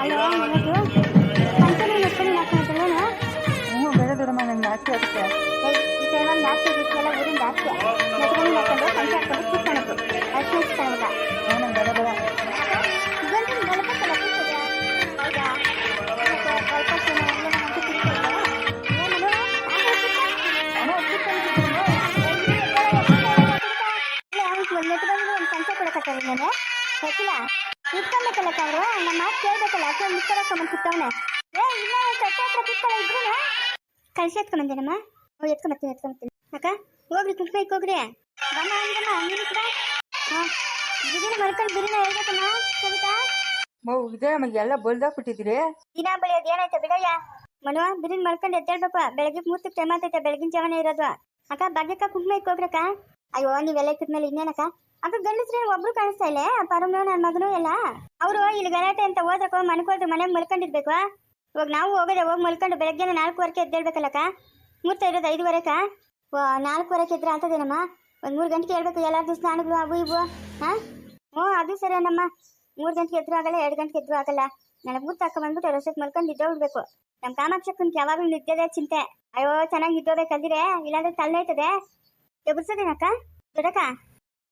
ಅಲ್ಲೋ ಇವತ್ತು ಫಂಕ್ಷನ್ ನೋಡ್ಕೊಂಡು ಹಾಕೊಂಡಿದ್ದೇನೆ ಹ್ಞೂ ಬೇಡ ದೊಡ್ಡಮ್ಮ ನಂಗೆ ನಾಚಿಕೆ ಆಗುತ್ತೆ ಜಾಸ್ತಿ ಇದೆಯಲ್ಲ ಊರಿನ ಜಾಸ್ತಿ ಹಾಕೊಂಡು ಸಂಖ್ಯೆ ಹಾಕೊಂಡು ಕೂತ್ಕೊಳ್ಳೋದು ಅಷ್ಟು ಇಷ್ಟವಿಲ್ಲ ಕೂತ್ಕೊಳ್ಳೋ ಇದ್ರೂ ಕಳ್ಸಿ ಎತ್ಕೊಂಬಂದೇನಮ್ಮ ಓ ಎತ್ಕೊಂಬತ್ತೀನಿ ಎತ್ಕೊಂಬತ್ತೀನಿ ಅಕ್ಕ ಹೋಗ್ರಿ ಕುಂಕುಮ ಇಕ್ಕೋಗ್ರಿ ಬಮ್ಮ ಹಂಗಮ್ಮ ನೀನು ಕೂಡ. ಹಾಂ ಬಿರಿನ ಮಲ್ಕೊಂಡು ಬಿರಿನ ಹೇಳ್ಬೇಕಮ್ಮ ಸವಿತಾ. ಮೌ ಇದೇ ಅಮ್ಮ ಎಲ್ಲ ಬಳ್ದಾಕ್ಬಿಟ್ಟಿದ್ದೀರಿ ದಿನ ಬೆಳೆಯೋದು ಏನಾಯ್ತು ಬಿಡಯ್ಯ? ಮನುವ ಬಿರಿನ್ ಮಲ್ಕೊಂಡು ಎದ್ದೇಳ್ಬೇಕು. ಬೆಳಗ್ಗೆ ಮೂರ್ತಿ ಟೈಮ್ ಆತೈತೆ ಬೆಳಗಿನ ಜಾವನ ಇರೋದು. ಅಕ್ಕ ಭಾಗ್ಯಕ್ಕ ಕುಂಕುಮ ಇಕ್ಕೋಗ್ರಕ್ಕ ಅಯ್ಯೋ ನೀವೆಲ್ಲ ಇಕ್ಕಿದ್ಮೇಲೆ ಇನ್ನೇನಕ್ಕ ಅಕ್ಕ? ಗಂಡಸ್ರೆ ಒಬ್ರು ಕಾಣಿಸ್ತಾ ಇಲ್ಲ ಪರಮ ನನ್ನ ಮಗನೂ ಎಲ್ಲ. ಅವರು ಇಲ್ಲಿ ಗಲಾಟೆ ಅಂತ ಹೋದ್ರಕ್ಕ ಮನೆಗೆ ಹೋದ್ರೆ ಮನೆಗೆ ಮಲ್ಕೊಂಡಿರ್ಬೇಕು ಇವಾಗ ನಾವು ಹೋಗೋದೆ, ಹೋಗಿ ಮಲ್ಕೊಂಡು ಬೆಳಗ್ಗೆ ನಾಲ್ಕುವರೆಗೆ ಎದ್ದೇಳ್ಬೇಕಲ್ಲಕ್ಕ? ಮೂರ್ತ ಇರೋದು ಐದುವರೆಕ ನಾಲ್ಕುವರೆಗೆ ಎದ್ರೆ ಆಗ್ತದೇನಮ್ಮ ಒಂದು ಮೂರು ಗಂಟೆಗೆ ಹೇಳ್ಬೇಕು ಎಲ್ಲಾರ್ದು ಸ್ನಾನಗಳು ಅವು ಇವು, ಹಾಂ? ಹ್ಞೂ ಅದು ಸರಿ ನಮ್ಮ ಮೂರು ಗಂಟೆಗೆ ಎದ್ರು ಆಗಲ್ಲ, ಎರಡು ಗಂಟೆಗೆ ಎದ್ರು ಆಗಲ್ಲ. ನನಗೆ ಮೂರ್ತ ಬಂದ್ಬಿಟ್ಟು ರಸಕ್ಕೆ ಮಲ್ಕೊಂಡು ನಿದ್ದೋಗ್ಬಿಡ್ಬೇಕು ನಮ್ಮ ಕಾಮಾಕ್ಷಕ್ಕನ್ಗೆ ಯಾವಾಗಲೂ ನಿದ್ದೆದೇ ಚಿಂತೆ. ಅಯ್ಯೋ, ಚೆನ್ನಾಗಿ ನಿದ್ದೋಬೇಕಂದಿರೆ ಇಲ್ಲಾಂದ್ರೆ ತಲೆನೈತದೆ ಎಬ್ಬಿಸೋದೇನಕ್ಕ ದೊಡ್ಡಕ್ಕ?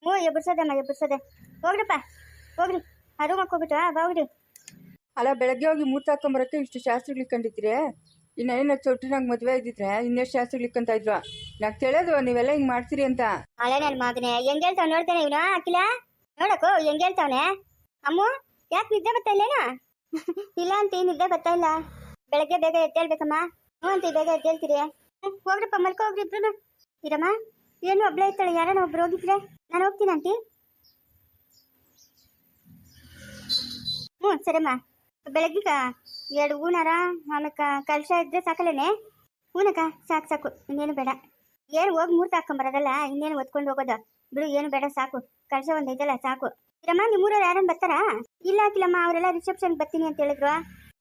ಹ್ಞೂ ಎಬ್ಬಿಸೋದಮ್ಮ ಎಬ್ಬಿಸೋದೆ ಹೋಗ್ರಪ್ಪ. ಹೋಗ್ರಿ. ಆ ರೂಮಕ್ಕೆ ಹೋಗ್ಬಿಟ್ಟು ಹೋಗ್ರಿ. ಅಲ್ಲ, ಬೆಳಗ್ಗೆ ಹೋಗಿ ಮೂರ್ತ ಹಾಕೊಂಬರಕ್ಕೆ ಇಷ್ಟು ಶಾಸ್ತ್ರಗಳು ಕಂಡಿದ್ರೆ ಇನ್ನೇನು ಚೊಟ್ಟಿನಾಗ ಮದುವೆ ಇದ್ದಿದ್ರೆ ಇನ್ನೆಷ್ಟು ಶಾಸ್ತ್ರಗಳು ಇಕ್ಕಂತ ಇದ್ರು? ನಂಗೆ ತಿಳಿಯೋದು ನೀವೆಲ್ಲ ಹಿಂಗೆ ಮಾಡ್ತೀರಿ ಅಂತ. ಅಲ್ಲ ನನ್ನ ಮಗನೇ, ಹೆಂಗ್ ಹೇಳ್ತಾವ್ ನೋಡ್ತಾನೆ ಇವನು, ಅಖಿಲ? ನೋಡಕ್ಕೋ, ಹೆಂಗ್ ಹೇಳ್ತಾವನೆ? ಅಮ್ಮ, ಯಾಕೆ ನಿದ್ದೆ ಬರ್ತಾ ಇಲ್ಲೇನು? ಇಲ್ಲ ಅಂತ ನಿದ್ದೆ ಬರ್ತಾ ಇಲ್ಲ. ಬೆಳಗ್ಗೆ ಬೇಗ ಎದ್ದೇಳ್ಬೇಕಮ್ಮ. ಹ್ಞೂ ಅಂತ ಬೇಗ ಎದ್ದೇಳ್ತೀರಿ. ಹೋಗ್ರಪ್ಪ, ಮಲ್ಕೋ, ಹೋಗ್ರಿ ಇಬ್ರು ಇರಮ್ಮ, ಏನು ಒಬ್ಳೆ ಇರ್ತಾಳೆ ಯಾರನ್ನ ಒಬ್ರು ಹೋಗಿದ್ರೆ? ನಾನು ಹೋಗ್ತೀನಿ ಆಂಟಿ. ಹ್ಞೂ ಸರಿಮ್ಮ ಬೆಳಗ್ಗೆ ಎರಡು ಹೂನಾರ ಆಮೇಲೆ ಕಲಶ ಇದ್ರೆ ಸಾಕಲ್ಲೇನೆ ಹೂನಕ್ಕ, ಸಾಕು ಸಾಕು. ಇನ್ನೇನು ಬೇಡ. ಏನು ಹೋಗಿ ಮೂರ್ತ ಹಾಕೊಂಬರೋದಲ್ಲ ಇನ್ನೇನು ಒತ್ಕೊಂಡು ಹೋಗೋದು? ಬಿಡು, ಏನು ಬೇಡ, ಸಾಕು. ಕಲಸ ಒಂದು ಇದೆಲ್ಲ, ಸಾಕು. ಇರಮ್ಮ, ನಿಮ್ಮೂರವ್ರು ಯಾರನ್ನ ಬರ್ತಾರಾ? ಇಲ್ಲ ಹಾಕಿಲ್ಲಮ್ಮ ಅವರೆಲ್ಲ ರಿಸೆಪ್ಷನ್ ಬರ್ತೀನಿ ಅಂತ ಹೇಳಿದ್ರು.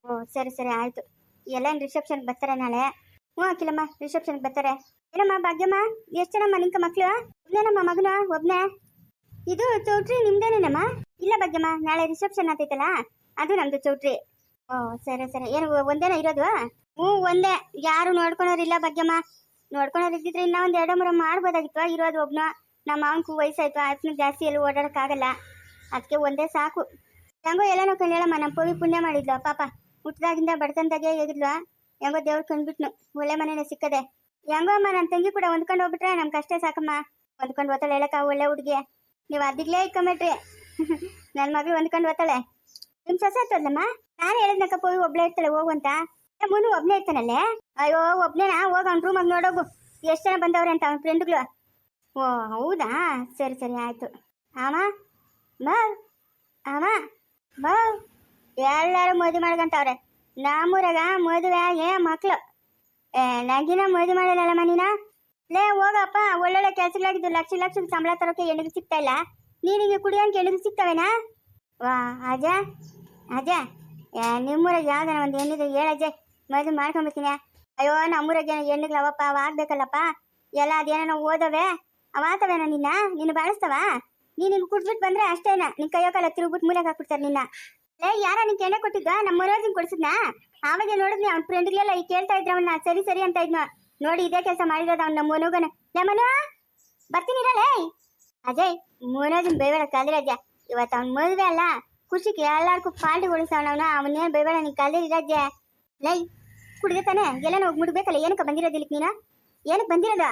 ಓ, ಸರಿ ಸರಿ, ಆಯ್ತು. ಎಲ್ಲ ರಿಸೆಪ್ಷನ್ ಬರ್ತಾರೆ ನಾಳೆ? ಹ್ಞೂ ಹಾಕಿಲ್ಲಮ್ಮ ರಿಸೆಪ್ಷನ್ ಬರ್ತಾರೆ. ಏನಮ್ಮ, ಭಾಗ್ಯಮ್ಮ, ಎಷ್ಟು ಜನಮ್ಮ ನಿಂಕ ಮಕ್ಳು? ಒಬ್ನೇನಮ್ಮ ಮಗನ, ಒಬ್ನೇ? ಇದು ಚೌಟ್ರಿ ನಿಮ್ದೇನೇನಮ್ಮ? ಇಲ್ಲ ಭಾಗ್ಯಮ್ಮ, ನಾಳೆ ರಿಸೆಪ್ಷನ್ ಆಗ್ತೈತಲ್ಲ ಅದು ನಮ್ದು ಚೌಟ್ರಿ. ಓ, ಸರಿ ಸರಿ. ಏನು, ಒಂದೇನ ಇರೋದು? ಹ್ಞೂ, ಒಂದೇ. ಯಾರು ನೋಡ್ಕೊಳೋರಿಲ್ಲ ಭಾಗ್ಯಮ್ಮ. ನೋಡ್ಕೊಳೋರು ಇದ್ದಿದ್ರೆ ಇನ್ನೂ ಒಂದು ಎರಡು ಮೂರು ಮಾಡ್ಬೋದಾಗಿತ್ತು? ಇರೋದು ಒಬ್ನ. ನಮ್ಮ ಮಾವನ್ಕು ವಯಸ್ಸಾಯ್ತು. ಅದನ್ನ ಜಾಸ್ತಿ ಎಲ್ಲೂ ಓಡಾಡೋಕ್ಕಾಗಲ್ಲ. ಅದಕ್ಕೆ ಒಂದೇ ಸಾಕು. ಹೆಂಗೋ ಎಲ್ಲ ನೋಡ್ಕೊಂಡು ಹೇಳಮ್ಮ ನಮ್ಮ ಪೋವಿ ಪುಣ್ಯ ಮಾಡಿದ್ಲು. ಪಾಪ ಹುಟ್ಟಿದಾಗಿಂದ ಬಡತನದಾಗೆ ಹೇಗಿದ್ಲು ಹೆಂಗೋ ದೇವ್ರು ಕಂಡ್ಬಿಟ್ನು. ಒಳ್ಳೆ ಮನೇನೆ ಸಿಕ್ಕದೆ. ಹೆಂಗೋ ಅಮ್ಮ ನನ್ನ ತಂಗಿ ಕೂಡ ಹೊಂದ್ಕೊಂಡು ಹೋಗ್ಬಿಟ್ರೆ ನಮ್ಗೆ ಅಷ್ಟೇ ಸಾಕಮ್ಮ. ಹೊಂದ್ಕೊಂಡು ಓದ್ತಾಳೆ ಹೇಳಕ್ಕ, ಒಳ್ಳೆ ಹುಡುಗಿ. ನೀವು ಅದಿಗ್ಲೇ ಇಕ್ಕೊಂಬಿಟ್ರಿ ನನ್ನ ಮಗಳು ಹೊಂದ್ಕೊಂಡು ಓದ್ತಾಳೆ ನಿಮ್ ಸೊಸೆ ನಾನು ಹೇಳಿದ್ನಕ್ಕ ಹೋಗಿ ಒಬ್ಳೆ ಇರ್ತಾಳೆ, ಹೋಗು ಅಂತ. ಮುನು ಒಬ್ನೇ ಇರ್ತಾನಲ್ಲೇ? ಅಯ್ಯೋ ಒಬ್ನೇನಾ ಹೋಗ ಅವ್ನ ರೂಮಾಗ ನೋಡೋಗು. ಎಷ್ಟು ಜನ ಬಂದವ್ರೆ ಅಂತ ಅವ್ನ ಫ್ರೆಂಡ್ಗಳು ಓ, ಹೌದಾ? ಸರಿ ಸರಿ, ಆಯ್ತು. ಆಮ ಬಾವ್ ಆಮ ಬಾವ್ ಎಲ್ಲರೂ ಮದುವೆ ಮಾಡ್ಕೊಂತವ್ರೆ. ನಮ್ಮೂರಾಗ ಮದುವೆ ಏ ಮಕ್ಕಳು ಏ, ನಂಗಿನ ಮದುವೆ ಮಾಡಲ್ಲಮ್ಮ ನೀನ? ಲೇ, ಹೋಗಪ್ಪ. ಒಳ್ಳೊಳ್ಳೆ ಕೆಲಸಗಳಾಗಿದ್ದು ಲಕ್ಷ ಲಕ್ಷದ ಸಂಬಳ ತರೋಕೆ ಹೆಣ್ಣಿಗೆ ಸಿಗ್ತಾ ಇಲ್ಲ. ನೀನಿಗೆ ಕುಡಿಯೋಕೆ ಹೆಣ್ಣಿಗೆ ಸಿಗ್ತವೇನಾ? ವಾ ಅಜ ಅಜ ಏ, ನಿಮ್ಮೂರಾಗ ಯಾವ್ದಾನ ಒಂದು ಹೆಣ್ಣಿದ್ರು ಹೇಳ ಅಜಯ್. ಮದುವೆ ಮಾಡ್ಕೊಂಬಿಡ್ತೀನಿ. ಅಯ್ಯೋ, ನಮ್ಮೂರಾಗ ಏನೋ ಹೆಣ್ಣಿಗ್ಲ ಅವಪ್ಪ ಅವ ಆಗ್ಬೇಕಲ್ಲಪ್ಪ. ಎಲ್ಲ ಅದೇನೋ ಓದವೆ. ಅವಾತವೇನ ನಿನ್ನ? ನಿನ್ನ ಬಾಳಿಸ್ತವ? ನೀನು ನಿನ್ ಕುಡ್ಬಿಟ್ಟು ಬಂದ್ರೆ ಅಷ್ಟೇನ. ನಿನ್ ಕೈಯೋಕಲ್ಲ ತಿರುಗ್ಬಿಟ್ಟು ಮೂಲೆಗೆ ಹಾಕ್ಬಿಡ್ತಾರೆ ನಿನ್ನ. ಲೇ, ಯಾರ ನಿನ್ ಎಣ್ಣೆ ಕೊಟ್ಟಿದ್ದ ನಮ್ಮ ಮನೋಜಿನ್ ಕೊಡ್ಸಿದ್ನಾ? ಆವಾಗ ನೋಡಿದ್ನಿ ಅವ್ನ ಫ್ರೆಂಡ್ಗೆಲ್ಲ ಈ ಕೇಳ್ತಾ ಇದ್ರ ಅವನ್ನ ಸರಿ ಸರಿ ಅಂತ ಇದ್ನ. ನೋಡಿ, ಇದೇ ಕೆಲಸ ಮಾಡಿರೋದು ಅವ್ನ ನಮ್ಮ ಮನೋಗನ. ಲೇ, ಮನು! ಬರ್ತೀನಿ ಲೇ ಅಜಯ್, ಮನೋಜನ್ ಬೈಬೇಡ ಕಲ್ದಿರಜ್ಜ ಇವತ್ತು ಅವ್ನ ಮದುವೆ ಅಲ್ಲ. ಖುಷಿಗೆ ಎಲ್ಲಾರ್ಗೂ ಪಾಲ್ಟಿ ಉಳಿಸೋಣವನ ಅವನೇನು ಬೈಬೇಡ ನೀನ್ ಕಲ್ದಿರಜ್ಜ ಲೈ ಕುಡಿದೆ ತಾನೆ. ಎಲ್ಲನೂ ಹೋಗಿ ಮುಡ್ಬೇಕಲ್ಲ, ಏನಕ್ಕೆ ಬಂದಿರೋದಿಲ್ಲ ನೀನು? ಏನಕ್ಕೆ ಬಂದಿರೋದು?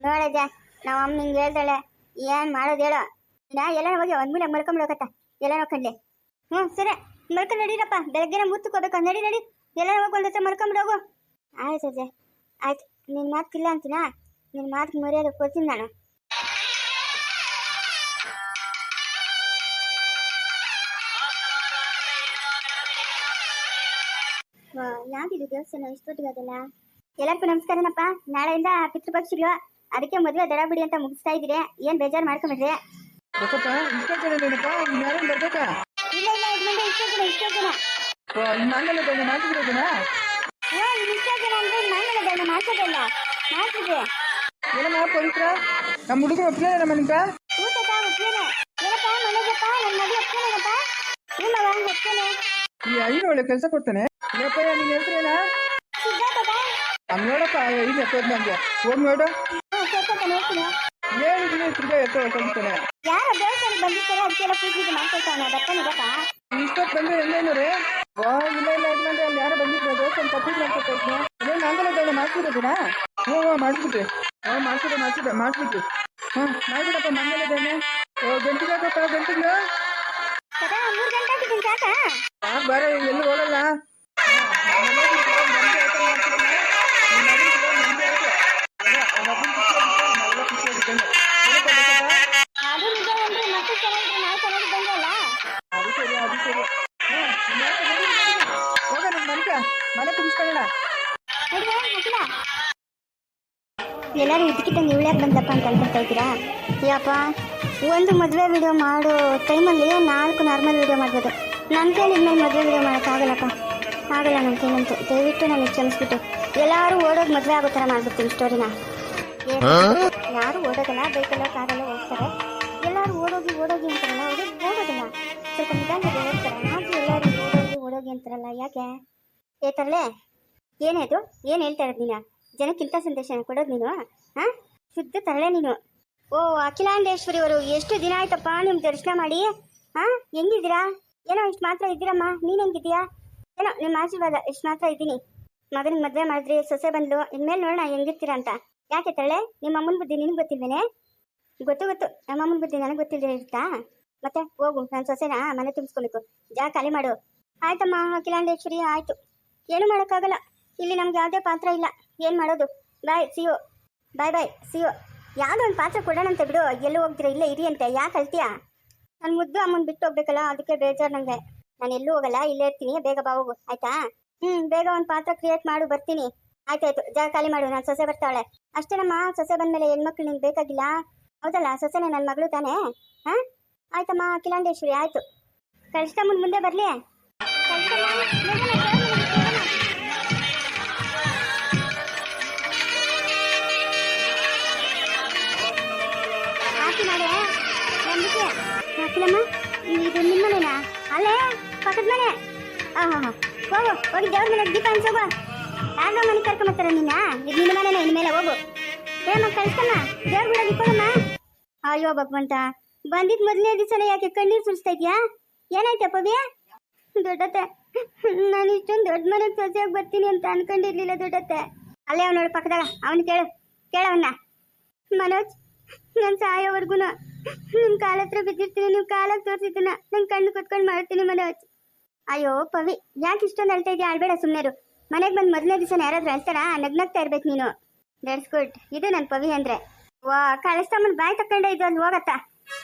ನೋಡಜ್ಜ ನಾವು ಅಮ್ಮ ನಿಂಗೆ ಹೇಳ್ತಾಳೆ ಏನು ಮಾಡೋದು ಹೇಳೋ. ನಾ ಎಲ್ಲ ಹೋಗಿ ಒಂದು ಮೂಲೆ ಮಲ್ಕೊಂಬಿಡೋಕತ್ತ ಎಲ್ಲ ನೋಡ್ಕೊಂಡ್ಲೆ ಹ್ಞೂ ಸರಿ. ಮಲ್ಕೊಂಡು ನಡೀರಪ್ಪ ಬೆಳಗ್ಗೆನ ಮುತ್ತಕೋಬೇಕು. ನಡಿ ನಡಿ. ಎಲ್ಲ ಹೋಗಿ ಒಂದು ಹತ್ರ ಮಲ್ಕೊಂಬಿಡೋಗು ಆಯ್ತು ಅಜ್ಜೆ. ಆಯ್ತು. ನಿನ್ನ ಮಾತಿಲ್ಲ ಅಂತೀನಾ? ನಿನ್ನ ಮಾತಿಗೆ ಮರ್ಯಾದೆ ಕೊಡ್ತೀನಿ ನಾನು. ಯಾಕಿದು ದೇವಸ್ಥಾನ ಇಷ್ಟೊತ್ತಿಗೆ ಅದಲ್ಲ ಎಲ್ಲರಿಗೂ ನಮಸ್ಕಾರನಪ್ಪ ನಾಳೆಯಿಂದ ಪಿತೃಪಕ್ಷಿಗಳು ಅದಕ್ಕೆ ಮದುವೆ ದಡ ಬಿಡಿ ಅಂತ ಮುಗಿಸ್ತಾ ಇದ್ದೀರಿ ಏನ್ ಬೇಜಾರು ಮಾಡ್ಕೊಂಬಿಡ್ರಿ ಗೊತ್ತಪ್ಪ ಇಷ್ಟ ಜನ ಏನಪ್ಪ ಇನ್ಯಾರು ಬರ್ಬೇಕಾ ಇಲ್ಲ ಇಲ್ಲ ಇದು ಮಂಡೆ ಇಷ್ಟೋ ಜನ ಇಷ್ಟೋ ಜನ ನಾನೆಲ್ಲ ಬೇಗ ಮಾಡ್ತಿರೋದನ್ನ ಓ ಇದು ಇಷ್ಟೋ ಜನ ಅಂದ್ರೆ ನಾನೆಲ್ಲ ಬೇಡ ಮಾಡ್ಸೋದಲ್ಲ ಮಾಡ್ತಿದ್ದೆ ಏನಮ್ಮ ಪವಿತ್ರ ನಮ್ಮ ಹುಡುಗರು ಒಪ್ಪಿಲ್ಲ ನಮ್ಮ ನಿಂಕ ಊಟಕ್ಕ ಒಪ್ಪಿಗೆ ಏನಪ್ಪ ಮನೆಗಪ್ಪ ನನ್ನ ಮಗಳು ಒಪ್ಪಿಗೆನಪ್ಪ ನಿಮ್ಮವ ಒಪ್ಪಿಗೆ ಈ ಐದು ಒಳ್ಳೆ ಕೆಲಸ ಕೊಡ್ತಾನೆ ಲೇಪಯ್ಯ ನಿನ್ನ ಹೆಸರೇನಾ ಹಂಗೆ ನೋಡಪ್ಪ ಐದು ಎತ್ತೋದು ನನಗೆ ಹೋಗಿ ನೋಡು ಹೇಳಿದ್ದೀನಿ ತಿರ್ಗಾ ಎತ್ತೋ ಹೊಟ್ಟೋಗ್ತಾನೆ ಯಾರ ದೇವಸ್ಥಾನಕ್ಕೆ ಬಂದಿರ್ತಾರೆ ಅದಕ್ಕೆಲ್ಲ ಪೂಜೆ ಮಾಡ್ಕೊಳ್ತಾನೆ ಬರ್ತಾನೆ ಗೊತ್ತಾ ಇಷ್ಟೊತ್ತು ಬಂದ್ರೆ ಹೆಂಗೇನೋರೆ ಓ ಇಲ್ಲ ಇಲ್ಲ ಇಟ್ಕೊಂಡ್ರೆ ಅಲ್ಲಿ ಯಾರೋ ಬಂದಿದ್ರು ದೇವಸ್ಥಾನ ತಪ್ಪು ಮಾಡ್ಕೊತಾ ಅದೇ ನಾಂಗಲದವಳೆ ಮಾಡ್ಸಿರೋದಿನಾ ಹ್ಞೂ ಹ್ಞೂ ಮಾಡಿಸ್ಬಿಟ್ರಿ ಹ್ಞೂ ಮಾಡಿಸಿದೆ ಮಾಡಿಸಿದೆ ಮಾಡಿಸ್ಬಿಟ್ರಿ ಹ್ಞೂ ಮಾಡ್ಬಿಡಪ್ಪ ಮಂಗಲದೇನೆ ಓ ಗಂಟಿಗೆ ಹಾಕಪ್ಪ ಗಂಟಿಗೆ ಸದಾ ಮೂರು ಗಂಟೆ ಆಗಿದ್ದೀನಿ ಸಾಕ ಆ ಬರ ಎಲ್ಲೂ ಹೋಗಲ್ಲ ಮನೆ ತುಂಬಿಸ್ಕೊಳ್ಳೋಣ ಎಲ್ಲರೂ ಇದಕ್ಕಿದ್ದಂಗೆ ಬಂದಪ್ಪ ಅಂತ ಅನ್ಕೊಳ್ತಾ ಇದ್ದೀರಾ? ಯಪ್ಪ ಒಂದು ಮದುವೆ ವಿಡಿಯೋ ಮಾಡೋ ಟೈಮಲ್ಲಿ ನಾಲ್ಕು ನಾರ್ಮಲ್ ವಿಡಿಯೋ ಮಾಡ್ಬೋದು. ನನ್ನ ಕೈಲಿ ಇನ್ಮೇಲೆ ಮದುವೆ ವಿಡಿಯೋ ಮಾಡೋಕ್ಕಾಗಲ್ಲಪ್ಪ. ಆಗಲ್ಲ ನನ್ನ ಕೈಲಂತೂ ದಯವಿಟ್ಟು ನನಗೆ ಕ್ಷಮಿಸ್ಬಿಟ್ಟು. ಎಲ್ಲರೂ ಓಡೋಗಿ ಮದುವೆ ಆಗೋ ಥರ ಮಾಡ್ಬಿಡ್ತೀನಿ ಸ್ಟೋರಿನ. ಯಾರು ಓಡೋದಲ್ಲ ಬೈಕಲ್ಲ ಕಾರಲ್ಲ ಹೋಗ್ತಾರೆ. ಎಲ್ಲರೂ ಓಡೋಗಿ ಓಡೋಗಿ ಅಂತಾರಲ್ಲ ಅವರು ಓಡೋದಿಲ್ಲ. ಸ್ವಲ್ಪ ನಿಧಾನವಾಗಿ ಹೋಗ್ತಾರೆ ಆದರೂ ಎಲ್ಲರೂ ಓಡೋಗಿ ಓಡೋಗಿ ಅಂತಾರಲ್ಲ ಯಾಕೆ? ಏ ತರಲೆ ಏನೇದು ಏನು ಹೇಳ್ತಾ ಇರೋದು ನೀನು? ಜನಕ್ಕಿಂತ ಸಂದೇಶ ಕೊಡೋದು ನೀನು ಹಾಂ? ಶುದ್ಧ ತರಲೆ ನೀನು. ಓ ಅಖಿಲಾಂಡೇಶ್ವರಿ ಅವರು ಎಷ್ಟು ದಿನ ಆಯ್ತಪ್ಪ ನಿಮ್ಮ ದರ್ಶನ ಮಾಡಿ? ಹಾಂ? ಹೆಂಗಿದ್ದೀರಾ? ಏನೋ ಇಷ್ಟು ಮಾತ್ರ ಇದ್ದೀರಮ್ಮ. ನೀನು ಹೆಂಗಿದ್ದೀಯಾ? ಏನೋ ನಿಮ್ಮ ಆಶೀರ್ವಾದ ಇಷ್ಟು ಮಾತ್ರ ಇದ್ದೀನಿ. ಮಗನಿಗೆ ಮದುವೆ ಮಾಡಿದ್ರಿ ಸೊಸೆ ಬಂದ್ಲು, ಇನ್ಮೇಲೆ ನೋಡೋಣ ಹೆಂಗಿರ್ತೀರಾ ಅಂತ. ಯಾಕೆ ತಳೆ ನಿಮ್ಮ ಅಮ್ಮನ ಬುದ್ಧಿ ನಿನಗೆ ಗೊತ್ತಿಲ್ವೇನೆ? ಗೊತ್ತು ಗೊತ್ತು. ನಮ್ಮ ಅಮ್ಮನ ಬುದ್ಧಿ ನನಗೆ ಗೊತ್ತಿಲ್ಲದೆ ಇರ್ತಾ ಮತ್ತೆ ಹೋಗು ನನ್ನ ಸೊಸೆನ ಮನೆ ತುಂಬಿಸ್ಕೊಬೇಕು. ಜಾ ಖಾಲಿ ಮಾಡು. ಆಯ್ತಮ್ಮ ಕಿಲಾಂಡೇಶ್ವರಿ ಆಯ್ತು. ಏನು ಮಾಡೋಕ್ಕಾಗಲ್ಲ. ಇಲ್ಲಿ ನಮ್ಗೆ ಯಾವುದೇ ಪಾತ್ರ ಇಲ್ಲ. ಏನು ಮಾಡೋದು? ಬಾಯ್ ಸಿಯೋ ಬಾಯ್ ಬಾಯ್ ಸಿಯೋ ಯಾವುದೋ ಒಂದು ಪಾತ್ರ ಕೊಡೋಣಂತೆ ಬಿಡು. ಎಲ್ಲೂ ಹೋಗ್ತೀರಾ, ಇಲ್ಲೇ ಇರಿ ಅಂತೆ. ಯಾಕೆ ಅಳ್ತೀಯಾ? ನನ್ನ ಮುದ್ದು ಅಮ್ಮನ ಬಿಟ್ಟು ಹೋಗ್ಬೇಕಲ್ಲ, ಅದಕ್ಕೆ ಬೇಜಾರು ನನಗೆ ನಾನು ಎಲ್ಲೂ ಹೋಗಲ್ಲ, ಇಲ್ಲೇ ಇರ್ತೀನಿ, ಬೇಗ ಬಾ ಹೋಗು, ಆಯ್ತಾ? ಹ್ಮ್, ಬೇಗ ಒಂದು ಪಾತ್ರ ಕ್ರಿಯೇಟ್ ಮಾಡು, ಬರ್ತೀನಿ. ಆಯ್ತಾಯ್ತು ಜಾಗ ಖಾಲಿ ಮಾಡು, ನಾನು ಸೊಸೆ ಬರ್ತಾಳೆ ಅಷ್ಟೇನಮ್ಮ ಸೊಸೆ ಬಂದ್ಮೇಲೆ ಹೆಣ್ಮಕ್ಳು ನಿಂಗೆ ಬೇಕಾಗಿಲ್ಲ? ಹೌದಲ್ಲ, ಸೊಸೆನೇ ನನ್ನ ಮಗಳು ತಾನೇ? ಹಾ? ಆಯ್ತಮ್ಮ ಕಿಲಾಂಡೇಶ್ವರಿ ಆಯ್ತು. ಕಳಿಸ್ತಾ ಮುಂದೆ ಬರಲಿ. ಹಾಕಿ ಮಾಡೆ, ನಂಬಿಕೆ. ಹಾಕಿಲಮ್ಮ ಇದು ಅಲ್ಲೇ ಪಕ್ಕದ ಮನೆ ಹಾಂ ಹಾಂ. ಹಾಂ ಹೋಗು. ಹೋಗಿ ದೇವ್ರ ಮನೆ ದೀಪ ಅನ್ಸೋಗು ಯಾರೋ ಮನೆ ಕರ್ಕೊಂಬರ್ತಾರ ನಿನ್ನ? ಇದು ನಿನ್ನ ಮನೆನೇ ಇನ್ಮೇಲೆ ಹೋಗು. ಏಮ್ಮ ಕಳ್ಸಮ್ಮ. ದೇವ್ರ ಗುಡ ಇಟ್ಕೊಳಮ್ಮ ಅಯ್ಯೋ, ಭಗವಂತ. ಬಂದಿದ್ ಮೊದಲನೇ ದಿವಸನೇ ಯಾಕೆ ಕಣ್ಣೀರು ಸುರಿಸ್ತಾ ಇದೆಯಾ? ಏನಾಯ್ತಾ ಪವ್ಯ ದೊಡ್ಡತ್ತೆ. ನಾನು ಇಷ್ಟೊಂದು ದೊಡ್ಡ ಮನೆ ಸೊಸೆಯಾಗಿ ಬರ್ತೀನಿ ಅಂತ ಅನ್ಕೊಂಡಿರ್ಲಿಲ್ಲ ದೊಡ್ಡತ್ತೆ. ಅಲ್ಲೇ ಅವ್ನು ನೋಡಿ ಪಕ್ಕದಾಗ. ಅವನು ಕೇಳು. ಕೇಳವನ್ನ ಮನೋಜ್, ನಾನು ಸಾಯೋವರೆಗೂ ನಿಮ್ಮ ಕಾಲ ಹತ್ರ ಬಿದ್ದಿರ್ತೀನಿ, ನೀವು ಕಾಲಕ್ಕೆ ತೋರಿಸಿದ್ದನ್ನ ನನ್ನ ಕಣ್ಣು ಕುತ್ಕೊಂಡು ಮಾಡ್ತೀನಿ ಮನೋಜ್. ಅಯ್ಯೋ, ಪವಿ, ಯಾಕೆ ಇಷ್ಟೊಂದು ಅಳ್ತಾ ಇದೆಯಾ? ಅಳ್ಬೇಡ ಸುಮ್ಮನೆರು ಮನೆಗೆ ಬಂದು ಮೊದಲನೇ ದಿವಸ ಯಾರಾದ್ರೂ ಅಳ್ತಾರಾ? ನಗ್ನಗ್ತಾ ಇರ್ಬೇಕು ನೀನು. ಗುಡ್ ಇದು ನನ್ನ ಪವಿ ಅಂದ್ರೆ. ವಾ ಕಳಿಸ್ತಮ್ಮನ ಬಾಯ್ ತಕೊಂಡೆ ಇದು ಅಲ್ಲಿ ಹೋಗತ್ತಾ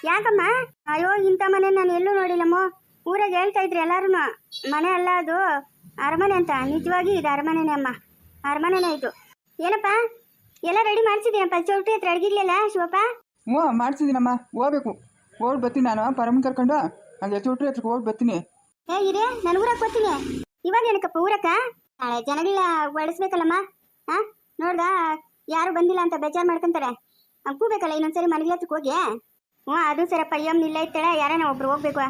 ಯಾಕಮ್ಮ? ಅಯ್ಯೋ, ಇಂಥ ಮನೆ ನಾನು ಎಲ್ಲೂ ನೋಡಿಲ್ಲಮ್ಮ. ಊರಾಗ ಹೇಳ್ತಾ ಇದ್ರಿ ಎಲ್ಲಾರು ಮನೆ ಅಲ್ಲ ಅದು. ಅರಮನೆ ಅಂತ. ನಿಜವಾಗಿ ಇದು ಅರಮನೆನೇ ಅಮ್ಮ. ಅರಮನೆನೇ ಇದು. ಏನಪ್ಪ? ಎಲ್ಲ ರೆಡಿ ಮಾಡ್ಸಿದ್ದೀನಪ್ಪ ಚೌಟ್ರಿ ಹತ್ರ ಅಡಗಿರ್ಲಿಲ್ಲ, ಶಿವಪ್ಪ? ಹ್ಞೂ, ಮಾಡ್ಸಿದ್ದೀನಮ್ಮ. ಹೋಗ್ಬೇಕು. ಹೋಗಿ ಬರ್ತೀನಿ ನಾನು. ಪರಮ್ ಕರ್ಕೊಂಡು. ಅಲ್ಲಿ ಚೌಟ್ರಿ ಹತ್ರಕ್ಕೆ ಹೋಗಿ ಬರ್ತೀನಿ. ಏ, ಇರೇ, ನಾನು ಊರಕ್ಕೆ ಬರ್ತೀನಿ. ಇವಾಗ ಏನಕ್ಕಪ್ಪ ಊರಕ್ಕ? ನಾಳೆ ಜನಗಳ ಬಳಸ್ಬೇಕಲ್ಲಮ್ಮ ಹಾ ನೋಡ್ದ ಯಾರು ಬಂದಿಲ್ಲ ಅಂತ ಬೇಜಾರು ಮಾಡ್ಕೊಂತಾರೆ. ಕೂಬೇಕಲ್ಲ ಇನ್ನೊಂದ್ಸರಿ ಮನೆಗೆ ಹೋಗಿ? ಹ್ಞೂ ಅದು ಸರಪ್ಪ ಅಯ್ಯಮ್ಮ ಇಲ್ಲ ಇತ್ತಾಳೆ ಯಾರನ್ನ ಒಬ್ರು ಹೋಗ್ಬೇಕು.